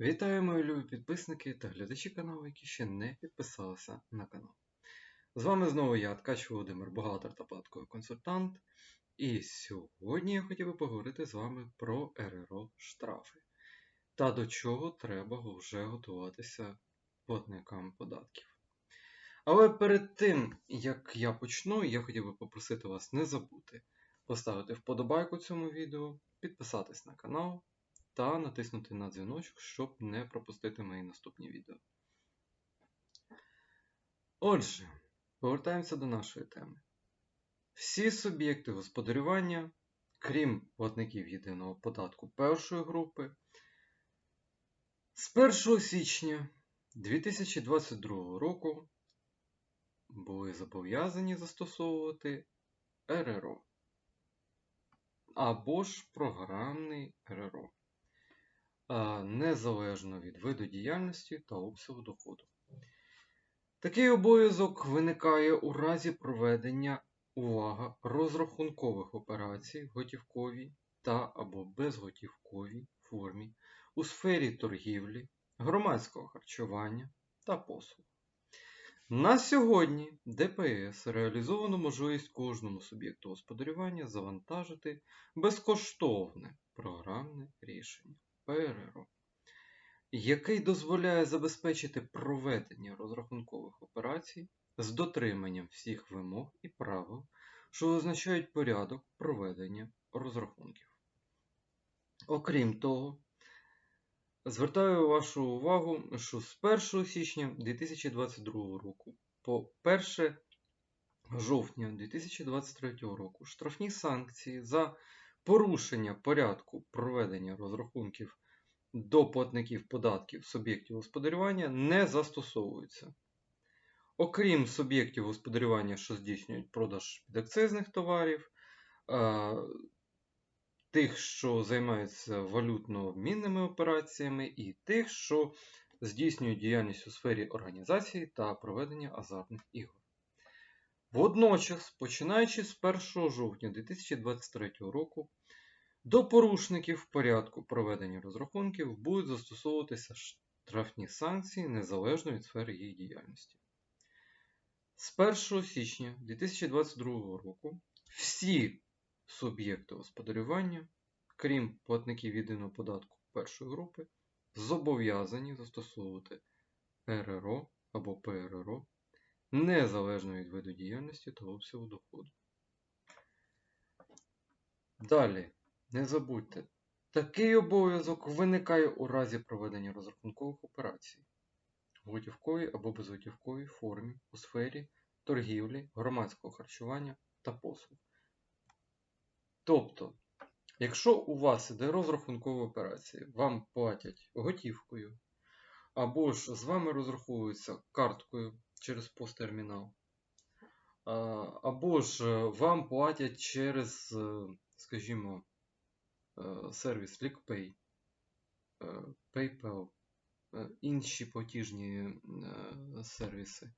Вітаю, мої любі підписники та глядачі каналу, які ще не підписалися на канал. З вами знову я, Ткач Володимир, бухгалтер та податковий консультант. І сьогодні я хотів би поговорити з вами про РРО штрафи та до чого треба вже готуватися платникам податків. Але перед тим, як я почну, я хотів би попросити вас не забути поставити вподобайку цьому відео, підписатись на канал та натиснути на дзвіночок, щоб не пропустити мої наступні відео. Отже, повертаємося до нашої теми. Всі суб'єкти господарювання, крім платників єдиного податку першої групи, з 1 січня 2022 року були зобов'язані застосовувати РРО або ж програмний РРО незалежно від виду діяльності та обсягу доходу. Такий обов'язок виникає у разі проведення увага розрахункових операцій готівковій та або безготівковій формі у сфері торгівлі, громадського харчування та послуг. На сьогодні ДПС реалізовано можливість кожному суб'єкту господарювання завантажити безкоштовне програмне рішення. ПРРО, який дозволяє забезпечити проведення розрахункових операцій з дотриманням всіх вимог і правил, що визначають порядок проведення розрахунків. Окрім того, звертаю вашу увагу, що з 1 січня 2022 року по 1 жовтня 2023 року штрафні санкції за порушення порядку проведення розрахунків до платників податків суб'єктів господарювання не застосовуються. Окрім суб'єктів господарювання, що здійснюють продаж підакцизних товарів, тих, що займаються валютно-обмінними операціями, і тих, що здійснюють діяльність у сфері організації та проведення азартних ігор. Водночас, починаючи з 1 жовтня 2023 року, до порушників порядку проведення розрахунків будуть застосовуватися штрафні санкції незалежно від сфери їх діяльності. З 1 січня 2022 року всі суб'єкти господарювання, крім платників єдиного податку першої групи, зобов'язані застосовувати РРО або ПРРО незалежно від виду діяльності та обсягу доходу. Далі, не забудьте, такий обов'язок виникає у разі проведення розрахункових операцій в готівковій або безготівковій формі у сфері торгівлі, громадського харчування та послуг. Тобто, якщо у вас іде розрахункова операція, вам платять готівкою, або ж з вами розраховуються карткою через посттермінал. Або ж е, вам платять через, е, скажімо, е, сервіс LickPay, PayPal, інші платіжні сервіси,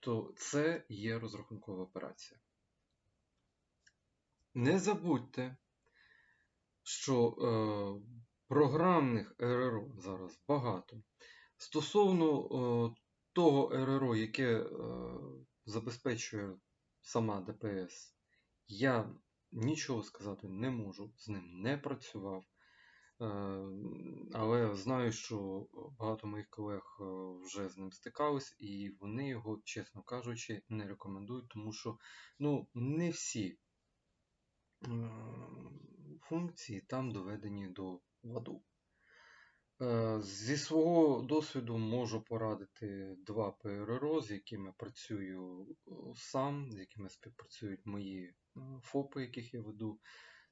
то це є розрахункова операція. Не забудьте, що програмних РРО зараз багато. Стосовно того РРО, яке е, забезпечує сама ДПС, я нічого сказати не можу, з ним не працював. Е, але знаю, що багато моїх колег е, вже з ним стикались, і вони його, чесно кажучи, не рекомендують, тому що ну, не всі функції там доведені до ладу. Е, зі свого досвіду можу порадити два ПРРО, з якими працюю е, сам, з якими співпрацюють мої е, ФОПи, яких я веду.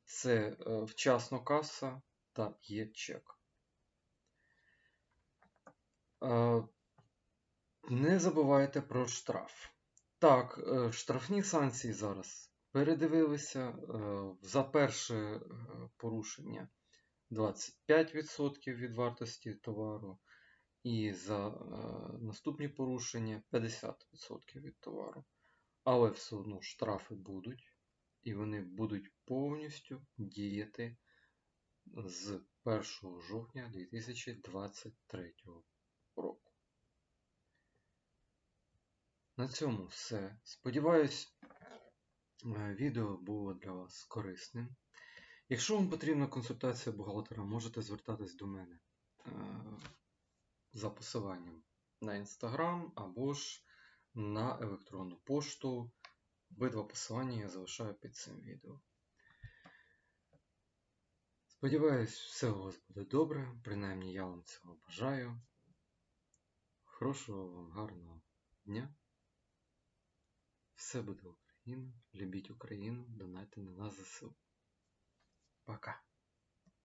Це вчасно каса та є чек. Не забувайте про штраф. Так, штрафні санкції зараз передивилися за перше порушення. 25% від вартості товару, і за е, наступні порушення 50% від товару. Але все одно штрафи будуть, і вони будуть повністю діяти з 1 жовтня 2023 року. На цьому все. Сподіваюсь, е, відео було для вас корисним. Якщо вам потрібна консультація бухгалтера, можете звертатись до мене е, за посиланням на інстаграм або ж на електронну пошту. Обидва посилання я залишаю під цим відео. Сподіваюсь, все у вас буде добре, принаймні я вам цього бажаю. Хорошого вам гарного дня. Все буде Україна. Любіть Україну, донайте на нас ЗСУ. Пока.